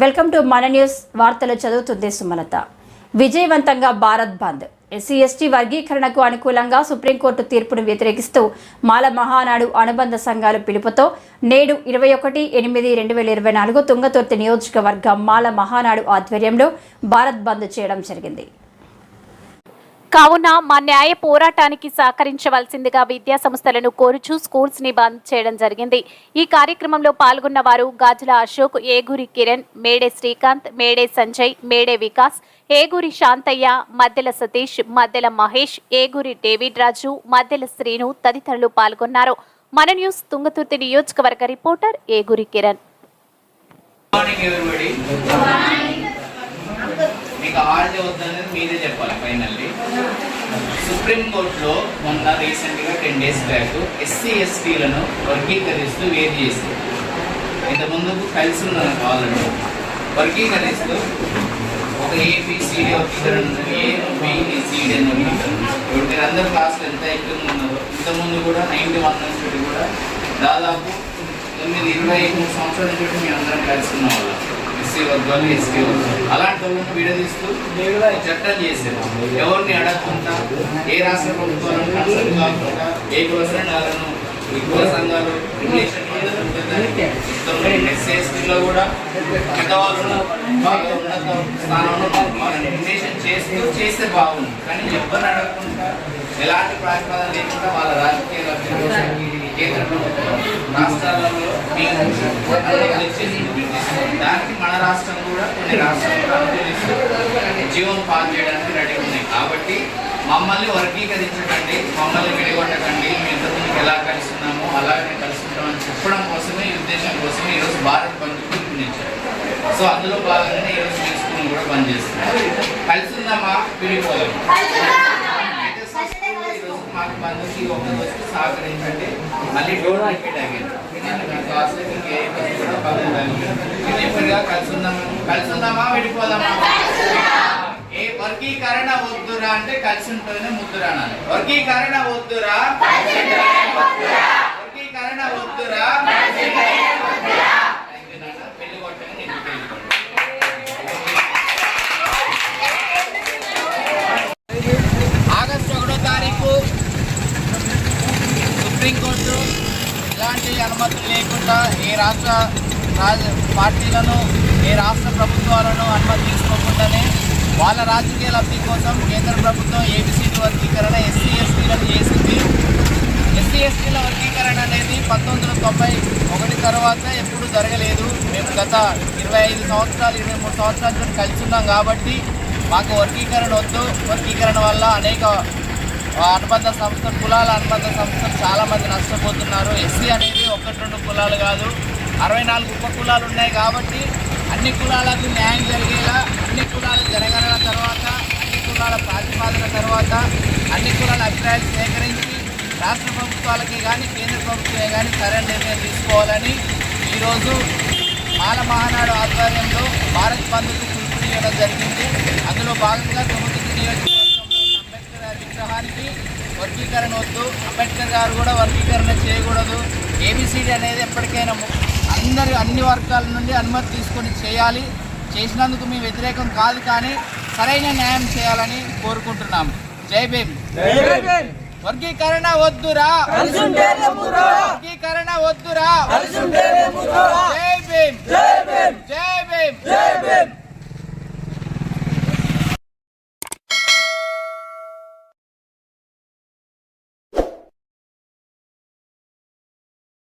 Welcome to మన news. వార్తలు చదువుతుంది సుమలత. విజయవంతంగా భారత్ బంద్. ఎస్సీ ఎస్టీ వర్గీకరణకు అనుకూలంగా సుప్రీంకోర్టు తీర్పును వ్యతిరేకిస్తూ మాల మహానాడు అనుబంధ సంఘాల పిలుపుతో నేడు ఇరవై ఒకటి ఎనిమిది రెండు వేల ఇరవై నాలుగు తుంగతుర్తి నియోజకవర్గం మాల మహానాడు ఆధ్వర్యంలో భారత్ బంద్ చేయడం జరిగింది. కావున మా న్యాయ పోరాటానికి సహకరించవలసిందిగా విద్యా సంస్థలను కోరుచూ స్కూల్స్ని బంద్ చేయడం జరిగింది. ఈ కార్యక్రమంలో పాల్గొన్న వారు గాజుల అశోక్ ఏగూరి కిరణ్ మేడే శ్రీకాంత్ మేడే సంజయ్ మేడే వికాస్ ఏగూరి శాంతయ్య మద్దెల సతీష్ మద్దెల మహేష్ ఏగూరి డేవిడ్ రాజు మద్దెల శ్రీను తదితరులు పాల్గొన్నారు. మన న్యూస్ తుంగతుర్తి నియోజకవర్గ రిపోర్టర్ ఏగూరి కిరణ్. మీకు ఆర్డర్ వద్దనేది మీరే చెప్పాలి ఫైనల్లీ. సుప్రీం కోర్టులో మొన్న రీసెంట్గా టెన్ డేస్ బ్యాక్ ఎస్సీ ఎస్టీలను వర్గీకరిస్తూ వేరు చేసింది ఇంతకుముందు కలిసి ఉన్నాను కావాలంటే వర్గీకరిస్తూ ఒక ఏబిసిడి వర్గీకరణ ఉంది. ఏ బి అని వర్గీకరణ ఇప్పుడు మీరు అందరు క్లాసులు ఎంత ఎక్కువ ఉన్నారో ఇంతకుముందు కూడా నైన్టీ వన్ నుంచి కూడా దాదాపు తొమ్మిది ఇరవై మూడు సంవత్సరాల నుంచి మేము అందరం కలిసి ఉన్న వాళ్ళం ఎస్సీ వర్గాలు ఎస్టీ అలాంటి వాళ్ళని విడదీస్తూ ఈ చట్టం చేశారు. ఎవరిని అడగకుండా ఏ రాష్ట్ర ప్రభుత్వాలను కన్సల్ట్ కాకుండా ఏ కుల సంఘాలను ఈ కుల సంఘాలు రిలేషన్ ఎస్సీఎస్టీలో కూడా పెద్దవాళ్ళు స్థానంలో రిలేషన్ చేస్తూ చేస్తే బాగుంది. కానీ ఎవరిని అడగకుండా ఎలాంటి ప్రాతిపదన లేకుండా వాళ్ళ రాజకీయ లక్ష్యం కోసం కేంద్ర ప్రభుత్వం రాష్ట్రాలలో దానికి మన రాష్ట్రం కూడా కొన్ని రాష్ట్రాలు అనుకూలిస్తూ జీవం పాలు చేయడానికి రెడీ ఉన్నాయి కాబట్టి మమ్మల్ని వర్గీకరించకండి మమ్మల్ని విడిగొట్టకండి. మేము ఇంతకుముందుకు ఎలా కలుస్తున్నామో అలాగే కలిసి చెప్పడం కోసమే ఈ ఉద్దేశం కోసమే ఈరోజు భారత్ బంధు పిలుపునిచ్చారు సో అందులో భాగంగానే ఈరోజు మీ స్కూల్ కూడా పనిచేస్తున్నారు చేస్తున్నారు. కలిసి విడిపోదాం మాకు బంధుకి ఒక సహకరించండి. మళ్ళీ డోర్ రిపీట్ అయ్యింది క్లాస్లో ఏ కలిసి ఉందామా కలిసి ఉందామా విడిపోదామా ఏ వర్గీకరణ వద్దురా అంటే కలిసి ఉంటేనే ముద్దురా అనాలి వర్గీకరణ వద్దురా? సుప్రీంకోర్టు ఎలాంటి అనుమతులు లేకుండా ఏ రాష్ట్ర రాజ పార్టీలను ఏ రాష్ట్ర ప్రభుత్వాలను అనుమతి తీసుకోకుండానే వాళ్ళ రాజకీయ లబ్ధి కోసం కేంద్ర ప్రభుత్వం ఏబిసిడి వర్గీకరణ ఎస్సీ ఎస్టీలను చేసింది ఎస్సీ ఎస్టీల వర్గీకరణ అనేది పంతొమ్మిది వందల తొంభై ఒకటి తర్వాత ఎప్పుడు జరగలేదు. మేము గత ఇరవై ఐదు సంవత్సరాలు ఇరవై మూడు సంవత్సరాల కలిసి ఉన్నాం కాబట్టి మాకు వర్గీకరణ వద్దు. వర్గీకరణ వల్ల అనేక అనుబంధ సంస్థలు కులాల అనుబంధ సంస్థలు చాలామంది నష్టపోతున్నారు. ఎస్సీ అనేది ఒకటి రెండు కులాలు కాదు. అరవై నాలుగు ఉప కులాలు ఉన్నాయి కాబట్టి అన్ని కులాలకు న్యాయం జరిగేలా అన్ని కులాలు జరగల తర్వాత అన్ని కులాల ప్రాతిపాదన తర్వాత అన్ని కులాల అభిప్రాయాలు సేకరించి రాష్ట్ర ప్రభుత్వాలకి కానీ కేంద్ర ప్రభుత్వమే కానీ సరైన నిర్ణయం తీసుకోవాలని ఈరోజు మాల మహానాడు ఆధ్వర్యంలో భారత్ బంధుకు పిలుపునియడం జరిగింది. అందులో భాగంగా తొమ్మిది నియోజకవర్గంలో విగ్రహానికి వర్గీకరణ వద్దు. అంబేద్కర్ గారు కూడా వర్గీకరణ చేయకూడదు. ఏబిసిడి అనేది ఎప్పటికైనా అందరి అన్ని వర్గాల నుండి అనుమతి తీసుకొని చేయాలి. చేసినందుకు మేము వ్యతిరేకం కాదు కానీ సరైన న్యాయం చేయాలని కోరుకుంటున్నాం. జై భీమ్. వర్గీకరణ వద్దురా. వర్గీకరణ వద్దురా.